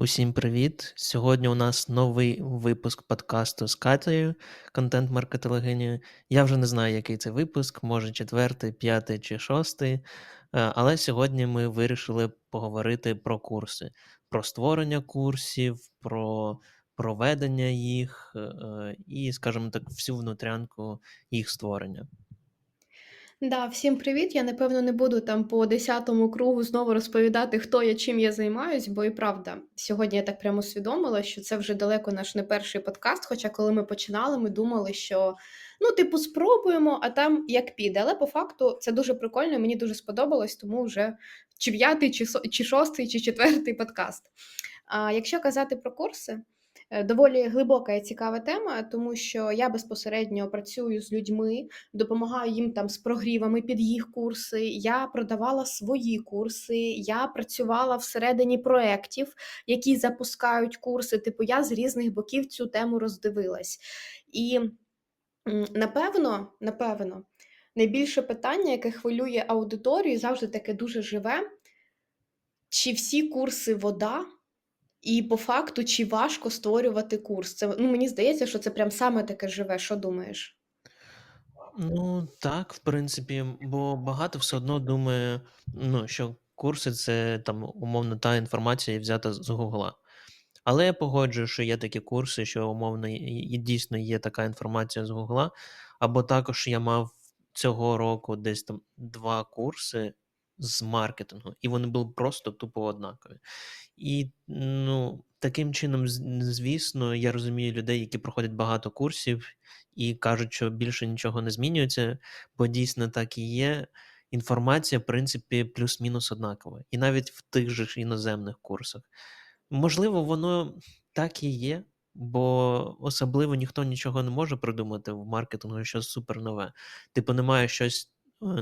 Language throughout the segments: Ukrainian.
Усім привіт! Сьогодні у нас новий випуск подкасту з Катею, контент-маркетологинею. Я вже не знаю, який це випуск, може четвертий, п'ятий чи шостий. Е, але сьогодні ми вирішили поговорити про курси, про створення курсів, про проведення їх е, е, і, скажімо так, всю внутрянку їх створення. Да, всім привіт. Я напевно не буду там по десятому кругу знову розповідати, хто я чим я займаюсь, бо і правда, сьогодні я так прямо усвідомила, що це вже далеко наш не перший подкаст. Хоча, коли ми починали, ми думали, що ну, типу, спробуємо, а там як піде. Але по факту це дуже прикольно, мені дуже сподобалось, тому вже чи п'ятий, чи, шостий, чи четвертий подкаст. А якщо казати про курси. Е, доволі глибока і цікава тема, тому що я безпосередньо працюю з людьми, допомагаю їм там з прогрівами під їх курси. Я продавала свої курси, я працювала всередині проєктів, які запускають курси. Типу, я з різних боків цю тему роздивилась. І напевно, напевно, найбільше питання, яке хвилює аудиторію, завжди таке дуже живе. Чи всі курси вода? І по факту, чи важко створювати курс? Це ну, мені здається, що це прям саме таке живе. Що думаєш? Ну, так, в принципі, бо багато все одно думає, ну, що курси це там умовно та інформація взята з Гугла. Але я погоджую, що є такі курси, що умовно і дійсно є така інформація з Гугла. Або також я мав цього року десь там два курси з маркетингу, і вони були просто тупо однакові. І ну, таким чином, звісно, я розумію людей, які проходять багато курсів і кажуть, що більше нічого не змінюється, бо дійсно так і є. Інформація, в принципі, плюс-мінус однакова. І навіть в тих же іноземних курсах. Можливо, воно так і є, бо особливо ніхто нічого не може придумати в маркетингу щось супер нове. Типу, немає щось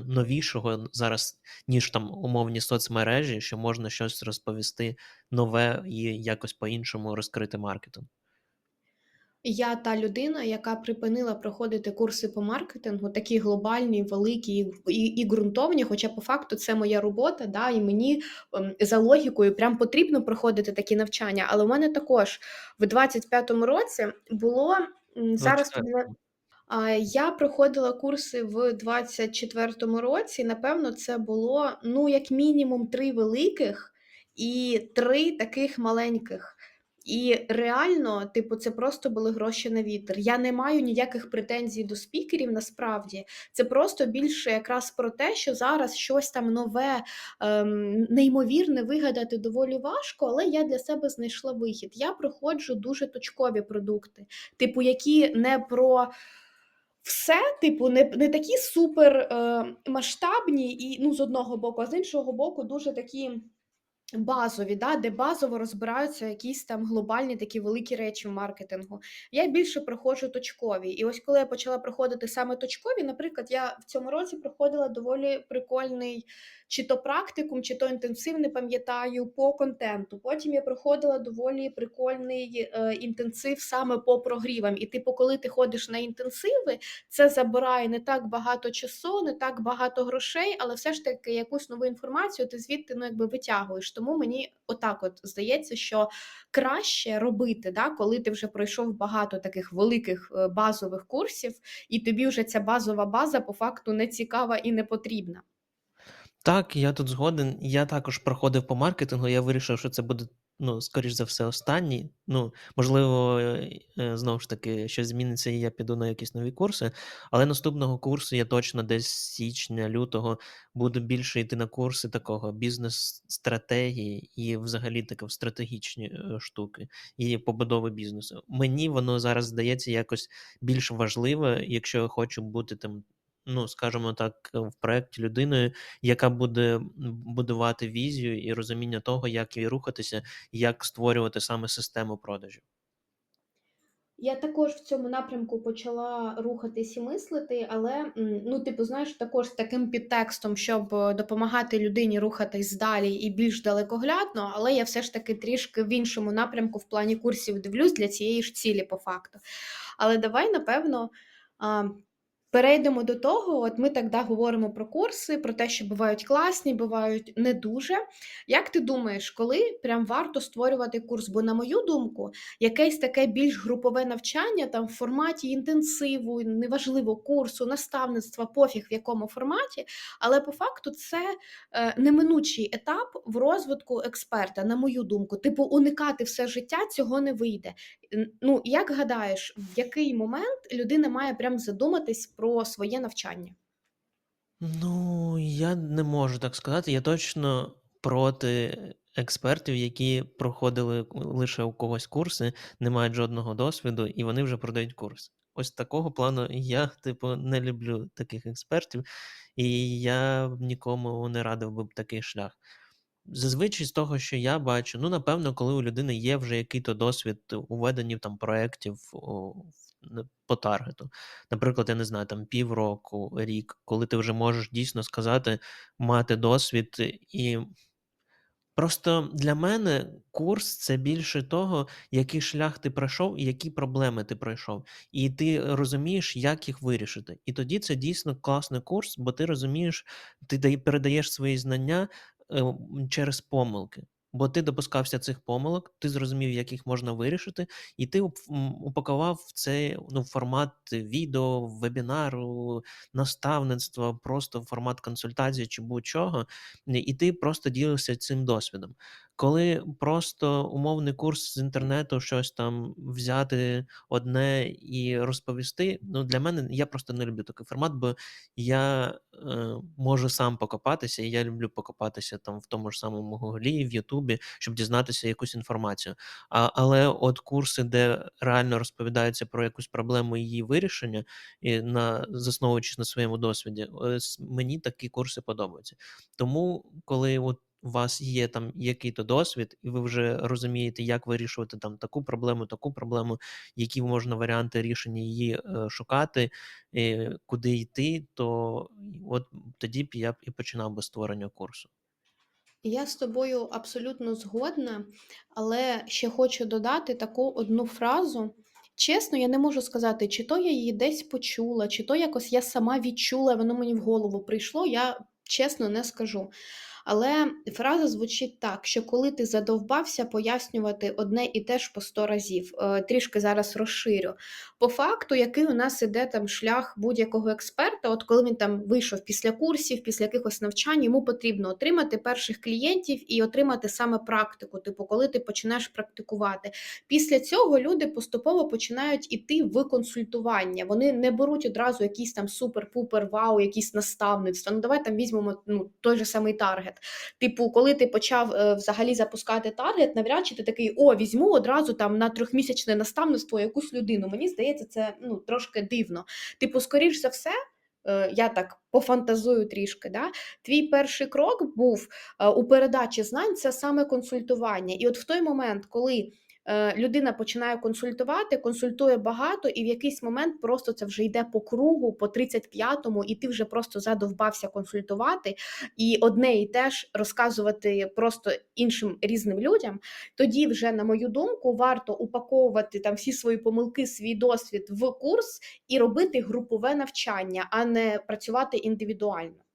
новішого зараз, ніж там умовні соцмережі, що можна щось розповісти нове і якось по-іншому розкрити маркетинг. Я та людина, яка припинила проходити курси по маркетингу, такі глобальні, великі і і, ґрунтовні. Хоча по факту це моя робота, да, і мені ем, за логікою прям потрібно проходити такі навчання. Але у мене також в 25-му році було зараз. Я проходила курси в 24-му році. Напевно, це було ну, як мінімум три великих і три таких маленьких. І реально, типу, це просто були гроші на вітер. Я не маю ніяких претензій до спікерів. Насправді це просто більше якраз про те, що зараз щось там нове, ем, неймовірне вигадати доволі важко, але я для себе знайшла вихід. Я проходжу дуже точкові продукти, типу, які не про все, типу, не не такі супер е, масштабні і ну, з одного боку, а з іншого боку, дуже такі базові, да, де базово розбираються якісь там глобальні такі великі речі в маркетингу. Я більше проходжу точкові. І ось коли я почала проходити саме точкові, наприклад, я в цьому році проходила доволі прикольний чи то практикум, чи то інтенсив, не пам'ятаю, по контенту. Потім я проходила доволі прикольний е, інтенсив саме по прогрівам. І, типу, коли ти ходиш на інтенсиви, це забирає не так багато часу, не так багато грошей, але все ж таки якусь нову інформацію ти звідти ну, якби витягуєш. Тому мені отак от здається, що краще робити, да, коли ти вже пройшов багато таких великих е, базових курсів, і тобі вже ця базова база по факту не цікава і не потрібна. Так, я тут згоден. Я також проходив по маркетингу. Я вирішив, що це буде, ну, скоріш за все, останній. Ну, можливо, е, знову ж таки, щось зміниться, і я піду на якісь нові курси. Але наступного курсу я точно десь з січня, лютого буду більше йти на курси такого бізнес-стратегії і взагалі таке в стратегічні е, штуки і побудови бізнесу. Мені воно зараз здається якось більш важливе, якщо я хочу бути там ну, скажімо так, в проєкті людиною, яка буде будувати візію і розуміння того, як їй рухатися, як створювати саме систему продажів. Я також в цьому напрямку почала рухатись і мислити, але ну, типу, знаєш, також з таким підтекстом, щоб допомагати людині рухатись далі і більш далекоглядно, але я все ж таки трішки в іншому напрямку в плані курсів дивлюсь для цієї ж цілі, по факту. Але давай, напевно, Перейдемо до того, от ми так, говоримо про курси, про те, що бувають класні, бувають не дуже. Як ти думаєш, коли прям варто створювати курс? Бо, на мою думку, якесь таке більш групове навчання там в форматі інтенсиву, неважливо, курсу, наставництва, пофіг в якому форматі, але по факту це е, неминучий етап в розвитку експерта, на мою думку. Типу, уникати все життя цього не вийде. Ну, як гадаєш, в який момент людина має прям задуматись про своє навчання? Ну, я не можу так сказати. Я точно проти експертів, які проходили лише у когось курси, не мають жодного досвіду, і вони вже продають курс. Ось такого плану я, типу, не люблю таких експертів, і я нікому не радив би такий шлях. Зазвичай з того, що я бачу, ну, напевно, коли у людини є вже який-то досвід у веденні там проєктів по таргету. Наприклад, я не знаю, там півроку, рік, коли ти вже можеш дійсно сказати, мати досвід і Просто для мене курс це більше того, який шлях ти пройшов і які проблеми ти пройшов. І ти розумієш, як їх вирішити. І тоді це дійсно класний курс, бо ти розумієш, ти передаєш свої знання е, через помилки. Бо ти допускався цих помилок, ти зрозумів, як їх можна вирішити, і ти упакував в цей ну, формат відео, вебінару, наставництва, просто формат консультації чи будь-чого і ти просто ділився цим досвідом. Коли просто умовний курс з інтернету, щось там взяти одне і розповісти, ну для мене я просто не люблю такий формат, бо я е, можу сам покопатися, і я люблю покопатися там в тому ж самому Гуглі, в Ютубі, щоб дізнатися якусь інформацію. А, але от курси, де реально розповідається про якусь проблему її вирішення, і на засновуючись на своєму досвіді, ось мені такі курси подобаються. Тому, коли от у вас є там який-то досвід, і ви вже розумієте, як вирішувати там таку проблему, таку проблему, які можна варіанти рішення її е, шукати, е, куди йти, то от тоді б я б і починав би створення курсу. Я з тобою абсолютно згодна, але ще хочу додати таку одну фразу. Чесно, я не можу сказати, чи то я її десь почула, чи то якось я сама відчула, воно мені в голову прийшло. Я чесно не скажу. Але фраза звучить так, що коли ти задовбався пояснювати одне і те ж по 100 разів, е, трішки зараз розширю. По факту, який у нас іде там шлях будь-якого експерта, от коли він там вийшов після курсів, після якихось навчань, йому потрібно отримати перших клієнтів і отримати саме практику, типу, коли ти починаєш практикувати. Після цього люди поступово починають іти в консультування. Вони не беруть одразу якісь там супер-пупер, вау, якісь наставництва. Ну давай там візьмемо ну, той же самий таргет. Типу, коли ти почав е, взагалі запускати таргет, навряд чи ти такий: о, візьму одразу там на трьохмісячне наставництво якусь людину. Мені здається, це ну трошки дивно. Типу, скоріш за все. е, Я так пофантазую трішки. Да? Твій перший крок був е, у передачі знань це саме консультування. І от в той момент, коли людина починає консультувати, консультує багато, і в якийсь момент просто це вже йде по кругу, по 35-му, і ти вже просто задовбався консультувати і одне і те ж розказувати просто іншим різним людям, тоді вже, на мою думку, варто упаковувати там всі свої помилки, свій досвід в курс і робити групове навчання, а не працювати індивідуально.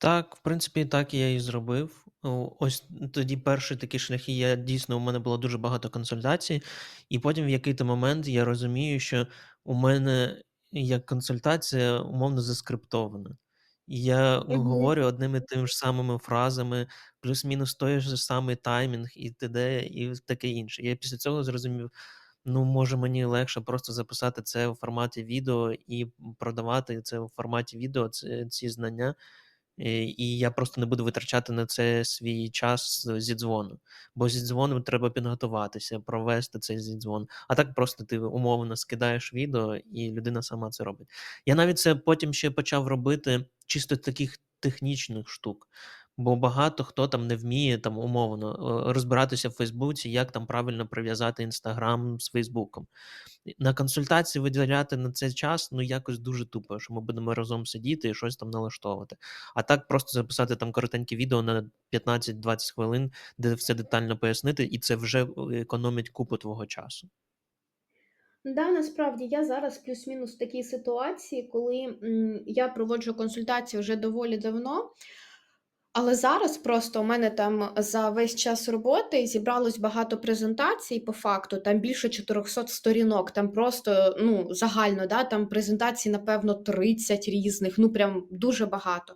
Так, в принципі, так я і зробив. О, Ось тоді перші такі шляхи, я дійсно, у мене було дуже багато консультацій, і потім в який-то момент я розумію, що у мене як консультація умовно заскриптована. І я Мгм. говорю одними тими ж самими фразами, плюс-мінус той же самий таймінг, і т.д. і таке інше. Я після цього зрозумів, ну, може, мені легше просто записати це у форматі відео і продавати це у форматі відео, це, ці знання. Е, і я просто не буду витрачати на це свій час зі дзвону. Бо зі дзвоном треба підготуватися, провести цей зі дзвон. А так просто ти умовно скидаєш відео, і людина сама це робить. Я навіть це потім ще почав робити чисто таких технічних штук. Бо багато хто там не вміє там умовно е, розбиратися в Фейсбуці, як там правильно прив'язати Інстаграм з Фейсбуком. На консультації виділяти на цей час ну якось дуже тупо, що ми будемо разом сидіти і щось там налаштовувати. А так просто записати там коротеньке відео на 15-20 хвилин, де все детально пояснити, і це вже е, економить купу твого часу. Да, насправді я зараз плюс-мінус в такій ситуації, коли, м, я проводжу консультації вже доволі давно. Але зараз просто у мене там за весь час роботи зібралось багато презентацій по факту, там більше 400 сторінок, там просто, ну, загально, да, там презентацій, напевно, 30 різних, ну, прям дуже багато.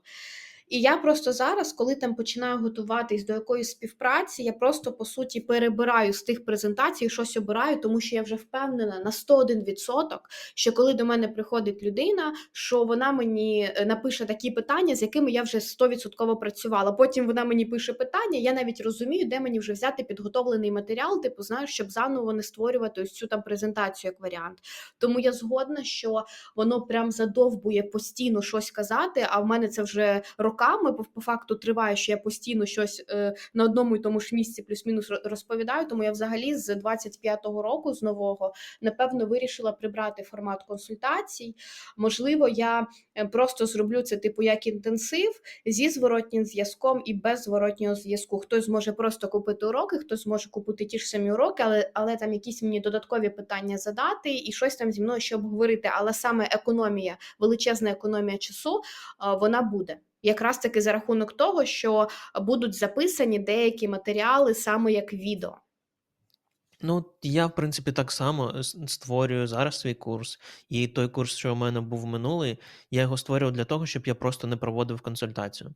І я просто зараз, коли там починаю готуватись до якоїсь співпраці, я просто по суті перебираю з тих презентацій, щось обираю, тому що я вже впевнена на 101%, що коли до мене приходить людина, що вона мені е, напише такі питання, з якими я вже 100% працювала. Потім вона мені пише питання, я навіть розумію, де мені вже взяти підготовлений матеріал, типу, знаєш, щоб заново не створювати ось цю там презентацію як варіант. Тому я згодна, що воно прям задовбує постійно щось казати. А в мене це вже роками по, по факту триває, що я постійно щось е, на одному і тому ж місці плюс-мінус розповідаю. Тому я взагалі з 25-го року з нового напевно вирішила прибрати формат консультацій. Можливо, я е, просто зроблю це типу як інтенсив зі зворотнім зв'язком і без зворотнього зв'язку. Хтось зможе просто купити уроки, хтось зможе купити ті ж самі уроки, але, але там якісь мені додаткові питання задати і щось там зі мною ще обговорити. Але саме економія, величезна економія часу, вона буде. Якраз таки за рахунок того, що будуть записані деякі матеріали саме як відео. Ну, я, в принципі, так само створюю зараз свій курс. І той курс, що у мене був минулий, я його створював для того, щоб я просто не проводив консультацію.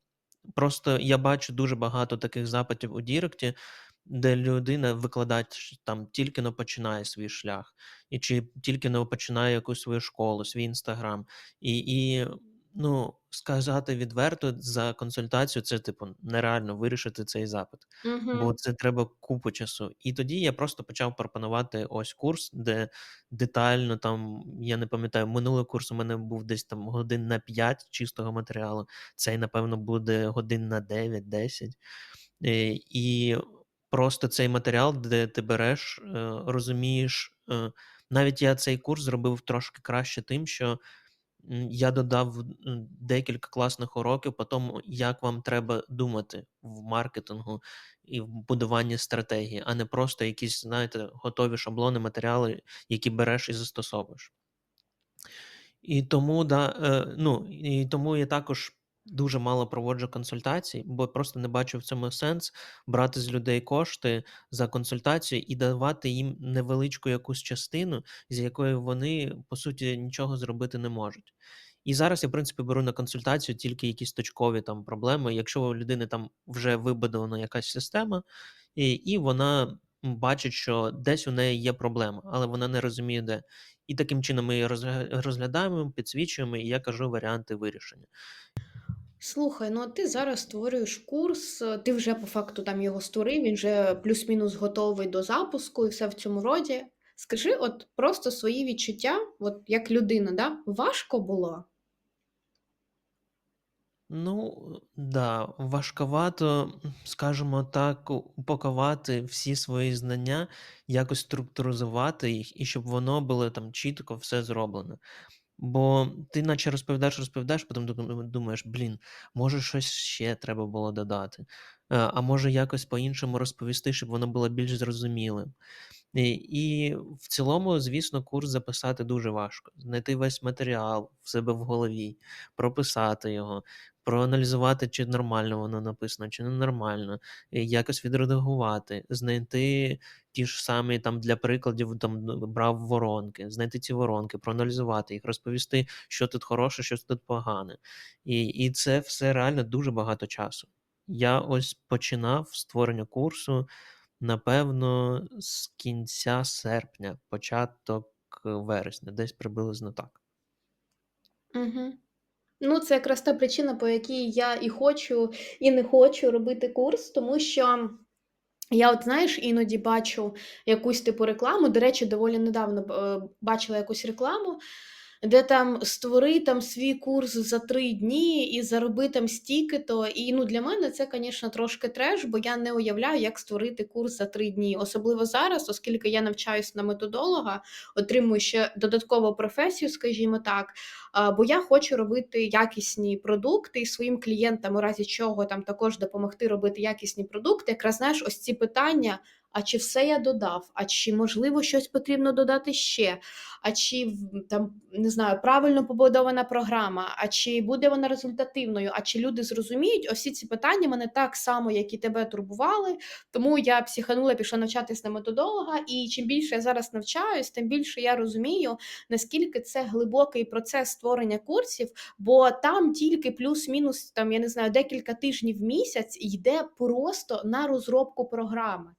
Просто я бачу дуже багато таких запитів у Діректі, де людина, викладач там тільки но починає свій шлях, і чи тільки но починає якусь свою школу, свій інстаграм. І, і ну, сказати відверто за консультацію, це типу нереально вирішити цей запит бо Угу. це треба купу часу. І тоді я просто почав пропонувати ось курс, де детально там, я не пам'ятаю, минулий курс у мене був десь там годин на 5 чистого матеріалу. Цей, напевно, буде годин на 9-10. Е, І просто цей матеріал, де ти береш, е, розумієш. е, Навіть я цей курс зробив трошки краще тим, що я додав, декілька класних уроків по тому, як вам треба думати в маркетингу і в будуванні стратегії, а не просто якісь, знаєте, готові шаблони, матеріали, які береш і застосовуєш. І тому, да, е, ну, і тому я також дуже мало проводжу консультацій, бо просто не бачу в цьому сенс брати з людей кошти за консультацію і давати їм невеличку якусь частину, з якої вони, по суті, нічого зробити не можуть. І зараз я, в принципі, беру на консультацію тільки якісь точкові там проблеми. Якщо у людини там вже вибудована якась система, і, і вона бачить, що десь у неї є проблема, але вона не розуміє, де. І таким чином ми її розглядаємо, підсвічуємо, і я кажу варіанти вирішення. Слухай, ну а ти зараз створюєш курс, ти вже по факту там його створив, він вже плюс-мінус готовий до запуску і все в цьому роді. Скажи, от просто свої відчуття, от як людина, да? Важко було? Ну, да, важковато, скажімо так, упакувати всі свої знання, якось структуризувати їх, і щоб воно було там чітко все зроблено. Бо ти наче розповідаєш, розповідаєш, потім думаєш, блін, може щось ще треба було додати, Е, а може якось по-іншому розповісти, щоб воно було більш зрозумілим. І, і в цілому, звісно, курс записати дуже важко. Знайти весь матеріал в себе в голові, прописати його, проаналізувати, чи нормально воно написано, чи ненормально, якось відредагувати, знайти ті ж самі там для прикладів там брав воронки, знайти ці воронки, проаналізувати їх, розповісти, що тут хороше, що тут погане. І, і це все реально дуже багато часу. Я ось починав створення курсу, напевно, з кінця серпня, початок вересня, десь приблизно так. Угу. Ну, це якраз та причина, по якій я і хочу, і не хочу робити курс, тому що я, от знаєш, іноді бачу якусь типу рекламу. До речі, доволі недавно е, бачила якусь рекламу, де там створи там свій курс за три дні і зароби там стільки-то. І ну, для мене це, звісно, трошки треш, бо я не уявляю, як створити курс за три дні. Особливо зараз, оскільки я навчаюсь на методолога, отримую ще додаткову професію, скажімо так. Бо я хочу робити якісні продукти і своїм клієнтам, у разі чого там також допомогти робити якісні продукти. Якраз знаєш, ось ці питання. А чи все я додав, а чи, можливо, щось потрібно додати ще, а чи там, не знаю, правильно побудована програма, а чи буде вона результативною, а чи люди зрозуміють? Ось ці питання мене так само, як і тебе, турбували. Тому я психанула, пішла навчатись на методолога, і чим більше я зараз навчаюсь, тим більше я розумію, наскільки це глибокий процес створення курсів, бо там тільки плюс-мінус, там, я не знаю, декілька тижнів в місяць йде просто на розробку програми.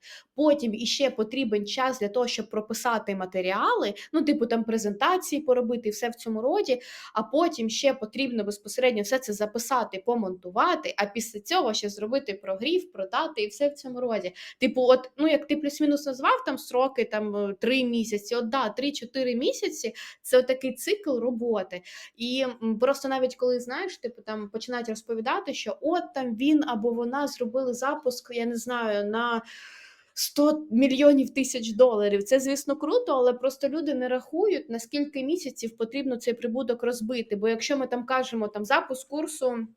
Потім іще потрібен час для того, щоб прописати матеріали, ну, типу там презентації поробити, все в цьому роді. А потім ще потрібно безпосередньо все це записати, помонтувати, а після цього ще зробити прогрів, продати і все в цьому роді. Типу, от, ну як ти плюс-мінус назвав там строки, там 3 місяці, от да, 3-4 місяці це такий цикл роботи. І просто навіть коли знаєш, типу там починають розповідати, що от там він або вона зробили запуск, я не знаю, на 100 мільйонів тисяч доларів. Це, звісно, круто, але просто люди не рахують, на скільки місяців потрібно цей прибуток розбити. Бо якщо ми там кажемо там запуск курсу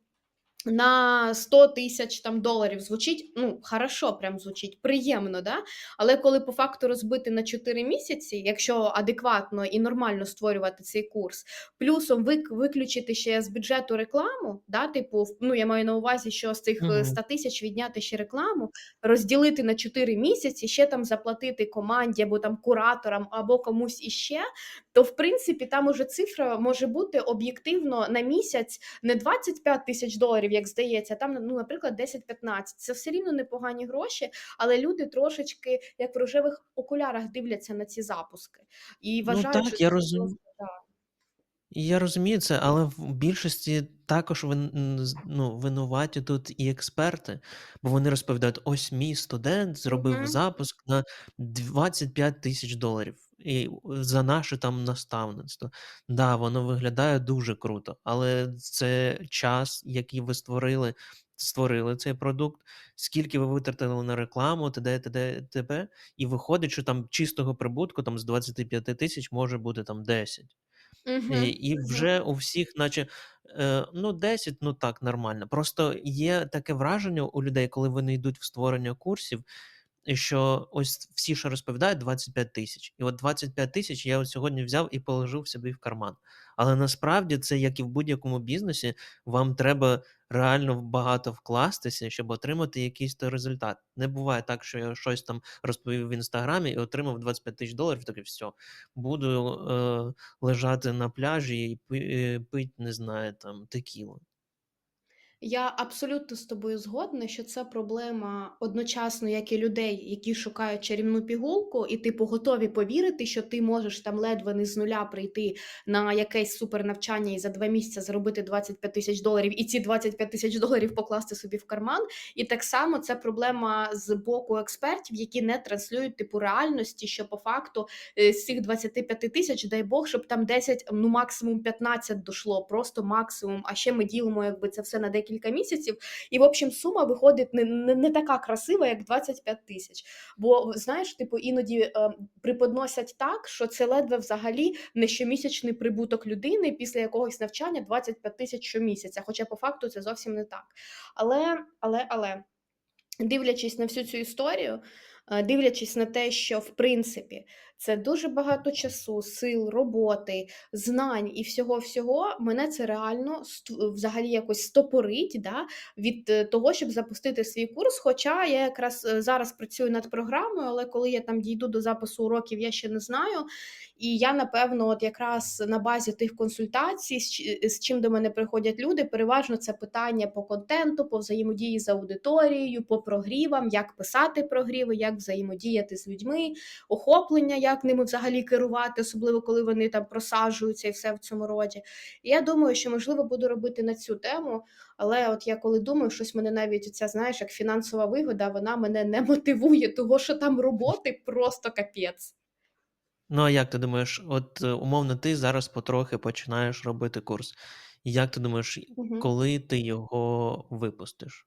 на 100 тисяч там доларів звучить, ну, хорошо, прям звучить, приємно, да? Але коли по факту розбити на 4 місяці, якщо адекватно і нормально створювати цей курс, плюсом вик виключити ще з бюджету рекламу, да, типу, ну, я маю на увазі, що з цих е, 100 тисяч відняти ще рекламу, розділити на 4 місяці, ще там заплатити команді або там кураторам, або комусь іще, то в принципі там уже цифра може бути об'єктивно на місяць не 25 тисяч доларів, як здається, там, ну, наприклад, 10-15. Це все рівно непогані гроші, але люди трошечки як в рожевих окулярах дивляться на ці запуски і Ну вважають, що я це розум просто да. я розумію це, але в більшості також ну, винуваті тут і експерти, бо вони розповідають: "Ось мій студент зробив Мгм. запуск на 25 тисяч доларів і за наше там наставництво". Да, воно виглядає дуже круто, але це час, який ви створили створили цей продукт, скільки ви витратили на рекламу, т.д. т.д. т.п. І виходить, що там чистого прибутку там з 25 тисяч може бути там 10. І і вже у всіх наче, е, ну 10, ну так, нормально. Просто є таке враження у людей, коли вони йдуть в створення курсів, що ось всі, що розповідають, 25 тисяч. І от 25 тисяч я от сьогодні взяв і положив собі в карман. Але насправді це, як і в будь-якому бізнесі, вам треба реально багато вкластися, щоб отримати якийсь той результат. Не буває так, що я щось там розповів в інстаграмі і отримав 25 тисяч доларів, такий все, буду е, лежати на пляжі і е, пить, не знаю, там текілу. Я абсолютно з тобою згодна, що це проблема одночасно, як і людей, які шукають чарівну пігулку, і типу готові повірити, що ти можеш там ледве не з нуля прийти на якесь супернавчання і за 2 місяці заробити 25 тисяч доларів, і ці 25 тисяч доларів покласти собі в карман. І так само це проблема з боку експертів, які не транслюють типу реальності, що по факту е, з цих 25 тисяч, дай Бог, щоб там 10, ну максимум 15 дошло, просто максимум. А ще ми ділимо якби це все на декілька місяців. І в общем сума виходить не, не, не така красива, як 25 тисяч. Бо знаєш, типу іноді е, преподносять так, що це ледве взагалі не щомісячний прибуток людини після якогось навчання 25 тисяч щомісяця. Хоча по факту це зовсім не так. Але, але, але. Дивлячись на всю цю історію, е, дивлячись на те, що в принципі це дуже багато часу, сил, роботи, знань і всього-всього, мене це реально взагалі якось стопорить да, від е, того, щоб запустити свій курс. Хоча я якраз е, зараз працюю над програмою, але коли я там дійду до запису уроків, я ще не знаю. І я, напевно, от якраз на базі тих консультацій, з чим до мене приходять люди, переважно це питання по контенту, по взаємодії з аудиторією, по прогрівам, як писати прогріви, як взаємодіяти з людьми, охоплення, як ними взагалі керувати, особливо коли вони там просаджуються і все в цьому роді. І я думаю, що можливо буду робити на цю тему, але от я коли думаю, щось мене навіть ця, знаєш, як фінансова вигода, вона мене не мотивує, того що там роботи просто капець. Ну а як ти думаєш, от е, умовно, ти зараз потрохи починаєш робити курс. Як ти думаєш, Мгм. коли ти його випустиш?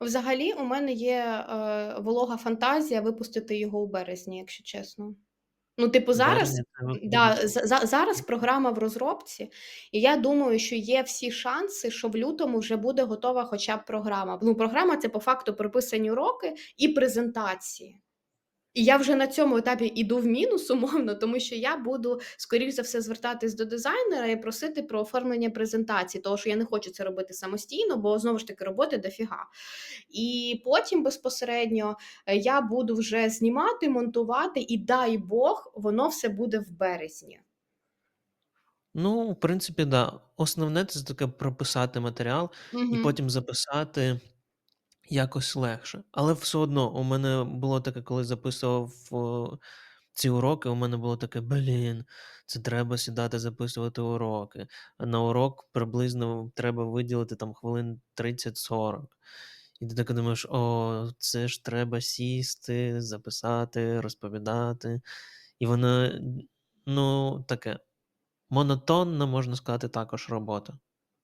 Взагалі, у мене є, е, волога фантазія випустити його у березні, якщо чесно. Ну, типу, зараз да, за зараз програма в розробці, і я думаю, що є всі шанси, що в лютому вже буде готова хоча б програма. Ну, програма- це по факту прописані уроки і презентації. І я вже на цьому етапі іду в мінус умовно, тому що я буду, скоріш за все, звертатись до дизайнера і просити про оформлення презентації, того що я не хочу це робити самостійно, бо знову ж таки роботи дофіга. І потім безпосередньо е, я буду вже знімати, монтувати, і дай Бог, воно все буде в березні. Ну, в принципі, да. Основне це таке прописати матеріал і потім записати якось легше. Але все одно у мене було таке, коли записував, о, ці уроки, у мене було таке: "Блін, це треба сідати записувати уроки". На урок приблизно треба виділити там хвилин 30-40. І ти таки думаєш: "О, це ж треба сісти, записати, розповідати". І воно, ну, таке монотонна, можна сказати, також робота.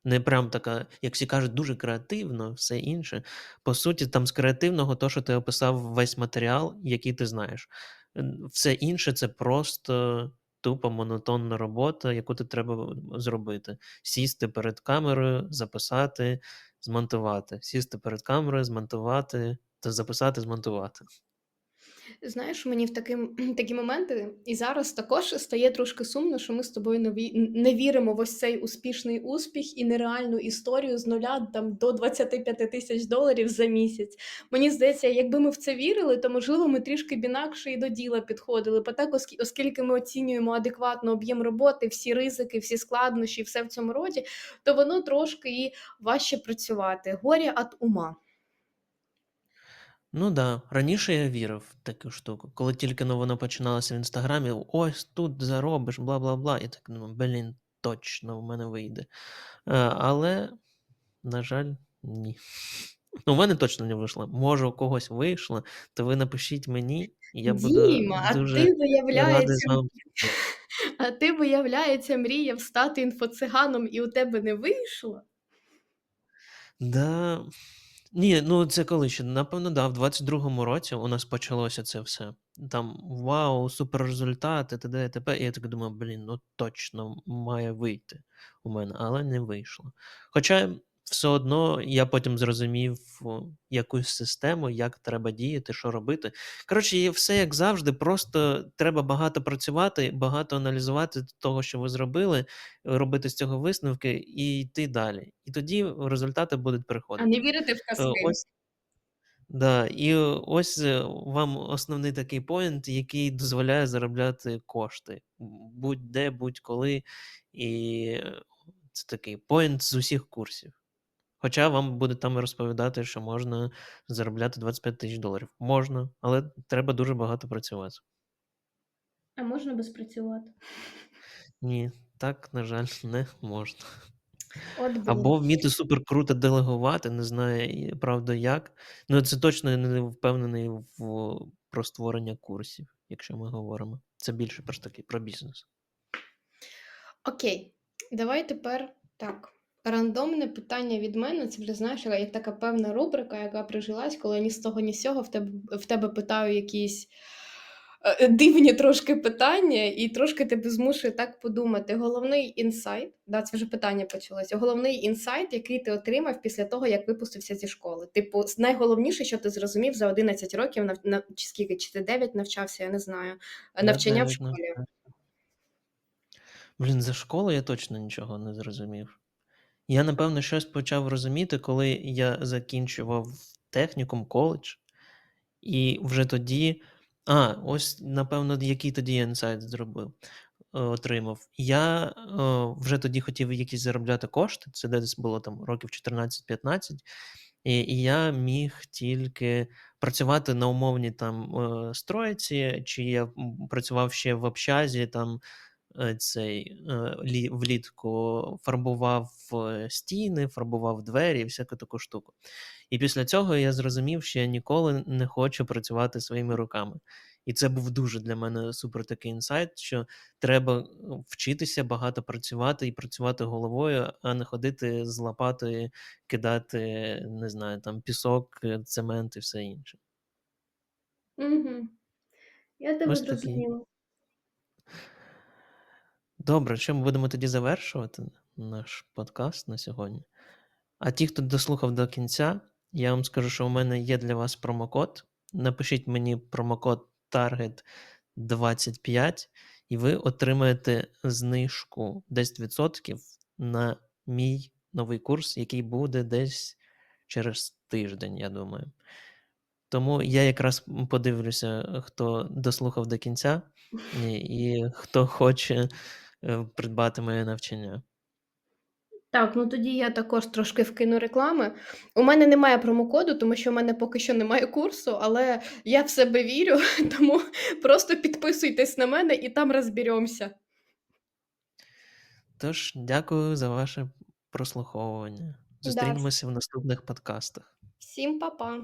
Не прям така, як всі кажуть, дуже креативно, все інше. По суті, там з креативного то, що ти описав весь матеріал, який ти знаєш. Все інше- це просто тупо монотонна робота, яку ти треба зробити. Сісти перед камерою, записати, змонтувати. Сісти перед камерою, змонтувати та записати, змонтувати. Знаєш, мені в таким такі моменти і зараз також стає трошки сумно, що ми з тобою не не віримо в ось цей успішний успіх і нереальну історію з нуля там до 25 тисяч доларів за місяць. Мені здається, якби ми в це вірили, то, можливо, ми трішки б інакше і до діла підходили. Бо так, оскі оскільки ми оцінюємо адекватно об'єм роботи, всі ризики, всі складнощі все в цьому роді, то воно трошки і важче працювати. Горе от ума. Ну да, раніше я вірив в таку штуку. Коли тільки но воно починалося в "Інстаграмі": "Ось тут заробиш, бла-бла-бла". Я так думаю: "Блін, точно в мене вийде". Е, але, на жаль, ні. Ну, в мене точно не вийшло. Може, у когось вийшло, то ви напишіть мені, і я буду Діма, а дуже ти, радий з виявляється вами а ти, виявляється, мріяв стати інфоциганом, і у тебе не вийшло? Да. Ні, ну це коли ще? Напевно, да, в 22-му році у нас почалося це все. Там вау, супер результат і т.д. і т.п. І я так думаю: "Блін, ну точно має вийти у мене", але не вийшло. Хоча все одно я потім зрозумів, якусь систему, як треба діяти, що робити. Коротше, є все як завжди, просто треба багато працювати, багато аналізувати того, що ви зробили, робити з цього висновки і йти далі. І тоді результати будуть приходити. А не вірити в Е, казки. ось да, і ось, е, вам основний такий поінт, який дозволяє заробляти кошти будь-де, будь-коли. І це такий поінт з усіх курсів. Хоча вам будуть там розповідати, що можна заробляти 25 тисяч доларів. Можна, але треба дуже багато працювати. А можна без працювати? Ні, так, на жаль, не можна. От. Або вміти супер круто делегувати, не знаю, правда як. Ну, це точно не впевнений в про створення курсів, якщо ми говоримо. Це більше про ж таки про бізнес. Окей, давай тепер так. Рандомне питання від мене. Це вже, знаєш, як така певна рубрика, яка прижилась, коли ні з того, ні з сього в тебе в тебе питаю якісь, е, дивні трошки питання, і трошки тебе змушує так подумати. Головний інсайт, да, це вже питання почалося. Головний інсайт, який ти отримав після того, як випустився зі школи. Типу, найголовніше, що ти зрозумів за 11 років нав на чи скільки, чи ти 9 навчався, я не знаю, навчання в школі. Блін, за школу я точно нічого не зрозумів. Я, напевно, щось почав розуміти, коли я закінчував технікум, коледж, і вже тоді а, ось, напевно, який тоді інсайт зробив е, отримав. Я, е, вже тоді хотів якісь заробляти кошти, це десь було там років 14-15, і і я міг тільки працювати на умовній там, е, стройці, чи я, працював ще в общазі там, цей, е, лі влітку фарбував, е, стіни, фарбував двері і всяку таку штуку. І після цього я зрозумів, що я ніколи не хочу працювати своїми руками. І це був дуже для мене супер такий інсайт, що треба, вчитися багато працювати і працювати головою, а не ходити з лопатою, кидати, не знаю, там пісок, е, цемент і все інше. Мгм. Я тебе зрозуміла. Добре, що ми будемо тоді завершувати наш подкаст на сьогодні. А ті, хто дослухав до кінця, я вам скажу, що у мене є для вас промокод. Напишіть мені промокод Target 25, і ви отримаєте знижку 10% на мій новий курс, який буде десь через тиждень, я думаю. Тому я якраз подивлюся, хто дослухав до кінця, і, і хто хоче придбати моє навчання. Так, ну тоді я також трошки вкину реклами. У мене немає промокоду, тому що в мене поки що немає курсу, але я в себе вірю, тому просто підписуйтесь на мене і там розберемося. Тож, дякую за ваше прослуховування. Да, Зустрінемося в наступних подкастах. всім па-па.